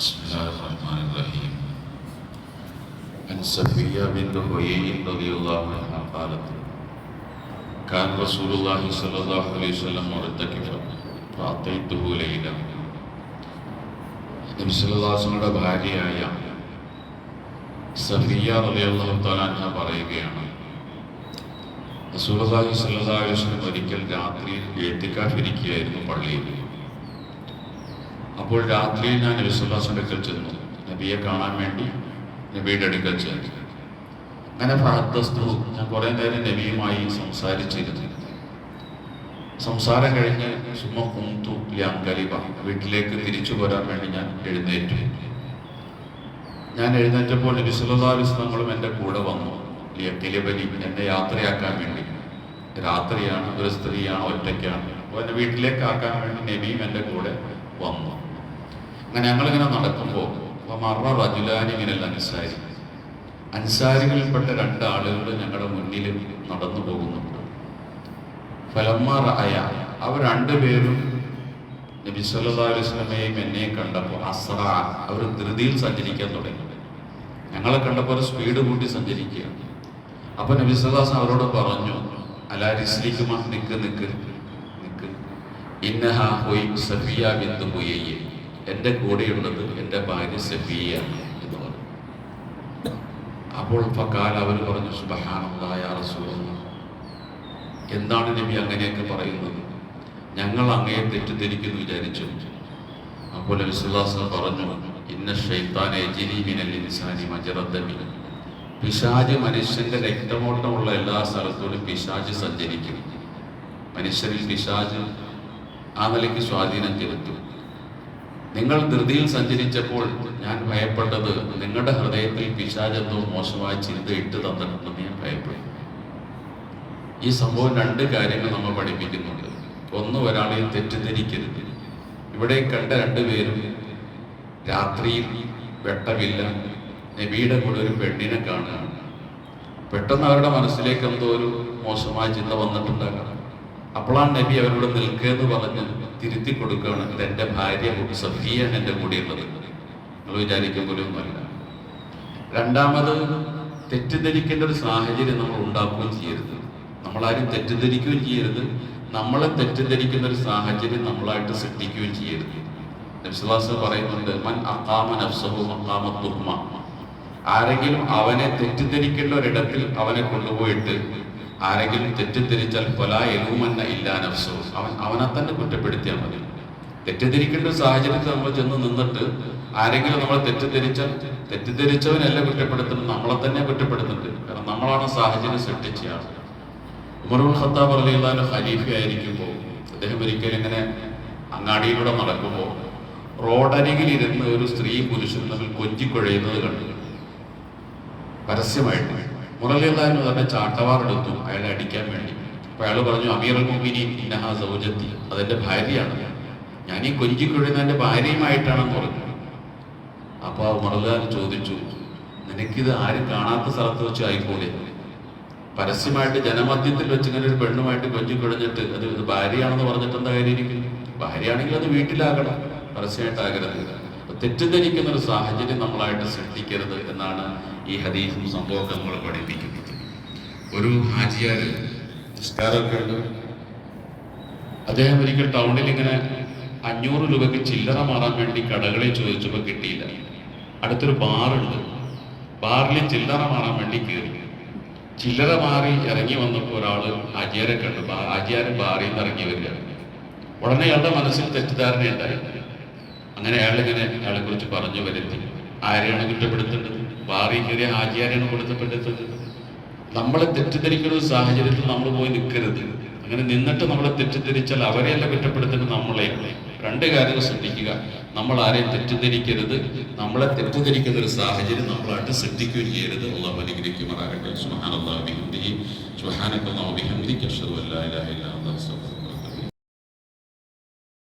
بسم الله الرحمن الرحيم عن صفية بنت حيي رضي الله عنها قالت كان رسول الله صلى الله عليه وسلم مرتكفا فأعطيته ليلا നബി സല്ലല്ലാഹുവിന്റെ ഭാര്യയായ സഫിയ റളിയല്ലാഹു തആല അൻഹ പറയുകയാണ് റസൂലുള്ളാഹി സ്വല്ലല്ലാഹു അലൈഹി വസല്ലം ഒരിക്കൽ രാത്രിയിൽ എഴുത്തിക്കാഫ് ഇരിക്കുകയായിരുന്നു പള്ളിയിൽ അപ്പോൾ രാത്രിയിൽ ഞാൻ നബി സല്ലല്ലാഹുവിന്റെ അടുക്കൽ ചെന്നു. നബിയെ കാണാൻ വേണ്ടി നബിയുടെ അടുക്കൽ ചെന്നു. അങ്ങനെ ഫഹദ്സ്തു ഞാൻ കുറേ നേരം നബിയുമായി സംസാരിച്ചിരുന്നു. സംസാരം കഴിഞ്ഞ് സുമ കുന്തു ലാംഗലിബ വീട്ടിലേക്ക് തിരിച്ചു പോരാൻ വേണ്ടി ഞാൻ എഴുന്നേറ്റു. ഞാൻ എഴുന്നേറ്റപ്പോൾ അലൈഹി വസല്ലം എന്റെ കൂടെ വന്നു. ലിയബലി എന്നെ യാത്രയാക്കാൻ വേണ്ടി. രാത്രിയാണ് ഒരു സ്ത്രീയാണ് ഒറ്റയ്ക്കാണ്. അപ്പോൾ എന്റെ വീട്ടിലേക്ക് ആക്കാൻ വേണ്ടി നബിയും എന്റെ കൂടെ അങ്ങനെ ഞങ്ങളിങ്ങനെ നടക്കുമ്പോൾ മറ റജുലാനി ഇങ്ങനെയല്ല അൻസാരി. അൻസാരികളിൽപ്പെട്ട രണ്ട് ആളുകൾ ഞങ്ങളുടെ മുന്നിൽ നടന്നു പോകുന്നുണ്ട്. ഫലമ്മാർ അയ അവർ രണ്ടുപേരും നബി വസല്ലമയെയും എന്നെയും കണ്ടപ്പോൾ അസ്ര അവർ ധൃതിയിൽ സഞ്ചരിക്കാൻ തുടങ്ങി. ഞങ്ങളെ കണ്ടപ്പോൾ സ്പീഡ് കൂട്ടി സഞ്ചരിക്കുകയാണ് അപ്പൊ നബി സല്ലല്ലാഹു അവരോട് പറഞ്ഞു അലാ റിസ്ലിക്കുമ നിക്ക് നിക്ക് നിക്ക്. ഇന്നഹ ഹുയ് സഫിയ ബിന്ദു ഹുയയ്യ എന്റെ കൂടെയുള്ളത് എന്റെ ഭാര്യ സഫിയ എന്ന് പറഞ്ഞു. അപ്പോൾ ഫക്കാൽ അവർ പറഞ്ഞു സുബഹാനന്ദായ റസൂലുള്ളാഹ് എന്താണ് നബി അങ്ങനെയൊക്കെ പറയുന്നത്? ഞങ്ങൾ അങ്ങയെ തെറ്റിദ്ധരിക്കുന്നു വിചാരിച്ചു. അപ്പോൾ അബിസുല്ലാസ് പറഞ്ഞു ഇന്ന ഷെയ്ത്താനെ മിനൽ ഇൻസാനി മജറദ്ദമി പിശാജ് മനുഷ്യന്റെ രക്തമോട്ടമുള്ള എല്ലാ സ്ഥലത്തോടും പിശാജ് സഞ്ചരിക്കും. മനുഷ്യരിൽ പിശാജ് ആ നിലയ്ക്ക് സ്വാധീനം ചെലുത്തും. നിങ്ങൾ ധൃതിയിൽ സഞ്ചരിച്ചപ്പോൾ ഞാൻ ഭയപ്പെട്ടത് നിങ്ങളുടെ ഹൃദയത്തിൽ പിശാജ് എന്തോ മോശമായ ചിന്ത ഇട്ട് തന്നിട്ടുണ്ടെന്ന് ഞാൻ ഭയപ്പെട്ടു. ഈ സംഭവം രണ്ട് കാര്യങ്ങൾ നമ്മൾ പഠിപ്പിക്കുന്നുണ്ട്. ഒന്ന് ഒരാളെ തെറ്റിദ്ധരിക്കരുത്. ഇവിടെ കണ്ട രണ്ടുപേരും രാത്രിയിൽ വെട്ടമില്ല നബിയുടെ കൂടെ ഒരു പെണ്ണിനെ കാണുകയാണ്. പെട്ടെന്ന് അവരുടെ മനസ്സിലേക്ക് എന്തോ ഒരു മോശമായ ചിന്ത വന്നിട്ടുണ്ടാകണം അപ്പോഴാണ് നബി അവരോട് നിൽക്കുക എന്ന് പറഞ്ഞ് തിരുത്തി കൊടുക്കുകയാണ്. ഇത് എന്റെ ഭാര്യ സഫിയാണ് എന്റെ കൂടെയുള്ളത് നിങ്ങൾ വിചാരിക്കും പോലും ഒന്നുമല്ല. രണ്ടാമത് തെറ്റിദ്ധരിക്കേണ്ട ഒരു സാഹചര്യം നമ്മൾ ഉണ്ടാക്കുകയും ചെയ്യരുത്. നമ്മളാരും തെറ്റിദ്ധരിക്കുകയും ചെയ്യരുത്. നമ്മളെ തെറ്റിദ്ധരിക്കുന്ന ഒരു സാഹചര്യം നമ്മളായിട്ട് സൃഷ്ടിക്കുകയും ചെയ്യരുത്. നബ്സുദാസ് പറയുന്നുണ്ട് മൻ അക്കാമ നഫ്സഹു അക്കാമ തുഹ്മ ആരെങ്കിലും അവനെ തെറ്റിദ്ധരിക്കേണ്ട ഒരിടത്തിൽ അവനെ കൊണ്ടുപോയിട്ട് ആരെങ്കിലും തെറ്റിദ്ധരിച്ചാൽ കൊല എലൂമന്ന ഇല്ലാ നഫ്സു. അവൻ അവനെ തന്നെ കുറ്റപ്പെടുത്തിയാൽ മതി. തെറ്റിദ്ധരിക്കേണ്ട സാഹചര്യത്തിൽ നമ്മൾ ചെന്ന് നിന്നിട്ട് ആരെങ്കിലും നമ്മളെ തെറ്റിദ്ധരിച്ചാൽ തെറ്റിദ്ധരിച്ചവനല്ല കുറ്റപ്പെടുത്തുന്നത് നമ്മളെ തന്നെ കുറ്റപ്പെടുത്തുന്നുണ്ട് കാരണം നമ്മളാണ് സാഹചര്യം സൃഷ്ടിച്ചയാൾ ഉമറുൽ ഖത്താബ് അലിയുള്ള ഖലീഫ ആയിരിക്കുമ്പോൾ അദ്ദേഹം ഒരിക്കലും ഇങ്ങനെ അങ്ങാടിയിലൂടെ നടക്കുമ്പോൾ റോഡരികിൽ ഇരുന്ന് ഒരു സ്ത്രീ പുരുഷനും തമ്മിൽ കൊഞ്ചിക്കുഴയുന്നത് കണ്ടു. പരസ്യമായിട്ട്. മുറലിയുള്ളതിന് തന്നെ ചാട്ടവാറെടുത്തു അയാളെ അടിക്കാൻ വേണ്ടി. അപ്പൊ അയാൾ പറഞ്ഞു അമീർ മുമിനി ഇന്നഹ സൗജത്തി അതെന്റെ ഭാര്യയാണ്. ഞാൻ ഈ കൊഞ്ചി എന്റെ ഭാര്യയുമായിട്ടാണെന്ന് പറഞ്ഞു. അപ്പൊ മുരളീധരൻ ചോദിച്ചു നിനക്കിത് ആരും കാണാത്ത സ്ഥലത്ത് വെച്ച് ആയിപ്പോലെ പരസ്യമായിട്ട് ജനമധ്യത്തിൽ വെച്ച് ഇങ്ങനെ ഒരു പെണ്ണുമായിട്ട് കൊഞ്ചി കുഴഞ്ഞിട്ട് അത് ഇത് ഭാര്യയാണെന്ന് പറഞ്ഞിട്ട് എന്താ കാര്യം ഇരിക്കുന്നു ഭാര്യയാണെങ്കിൽ അത് വീട്ടിലാകണം. പരസ്യമായിട്ടാകരുത്. തെറ്റിദ്ധരിക്കുന്ന ഒരു സാഹചര്യം നമ്മളായിട്ട് സൃഷ്ടിക്കരുത് എന്നാണ് ഈ ഹദീഫും സംഭവമൊക്കെ നമ്മൾ പഠിപ്പിക്കുന്നത് ഒരു ഹാജിയാർ നിസ്കാരമൊക്കെ ഉണ്ട്. അദ്ദേഹം ഒരിക്കൽ ടൗണിൽ ഇങ്ങനെ അഞ്ഞൂറ് രൂപയ്ക്ക് ചില്ലറ മാറാൻ വേണ്ടി കടകളിൽ ചോദിച്ചപ്പോൾ കിട്ടിയില്ല. അടുത്തൊരു ബാറുണ്ട് ബാറിൽ ചില്ലറ മാറാൻ വേണ്ടി കയറി ചില്ലറ മാറി ഇറങ്ങി വന്നപ്പോൾ ഒരാൾ ഹാജിയാരെ കണ്ടു. ആചാരൻ ബാറിൽ നിന്ന് ഇറങ്ങി വരിക. ഉടനെ അയാളുടെ മനസ്സിൽ തെറ്റിദ്ധാരണയുണ്ടായി. അങ്ങനെ അയാളിങ്ങനെ അയാളെ കുറിച്ച് പറഞ്ഞു വരുത്തി. ആരെയാണ് കുറ്റപ്പെടുത്തേണ്ടത്? ബാറി കയറിയ ആചാര്യാണ് കൊടുത്തപ്പെടുത്തത് നമ്മളെ തെറ്റിദ്ധരിക്കുന്ന ഒരു സാഹചര്യത്തിൽ നമ്മൾ പോയി നിൽക്കരുത് അങ്ങനെ നിന്നിട്ട് നമ്മളെ തെറ്റിദ്ധരിച്ചാൽ അവരെയല്ല കുറ്റപ്പെടുത്തേണ്ടത് നമ്മളെയല്ലേ രണ്ട് കാര്യങ്ങൾ ശ്രദ്ധിക്കുക. നമ്മൾ ആരെയും തെറ്റിദ്ധരിക്കരുത്. നമ്മളെ തെറ്റിദ്ധരിക്കുന്ന ഒരു സാഹചര്യം നമ്മളായിട്ട് ശ്രദ്ധിക്കുകയും ചെയ്യരുത്. അള്ളാഹു അനുഗ്രഹിക്കുമാറാകട്ടെ. സുഹാനല്ലാ ബിഹംദിഹി സുഹാനക്കല്ലാഹു ബിഹംദിഹി കർഷകമല്ല ഇല്ല ഇല്ലാ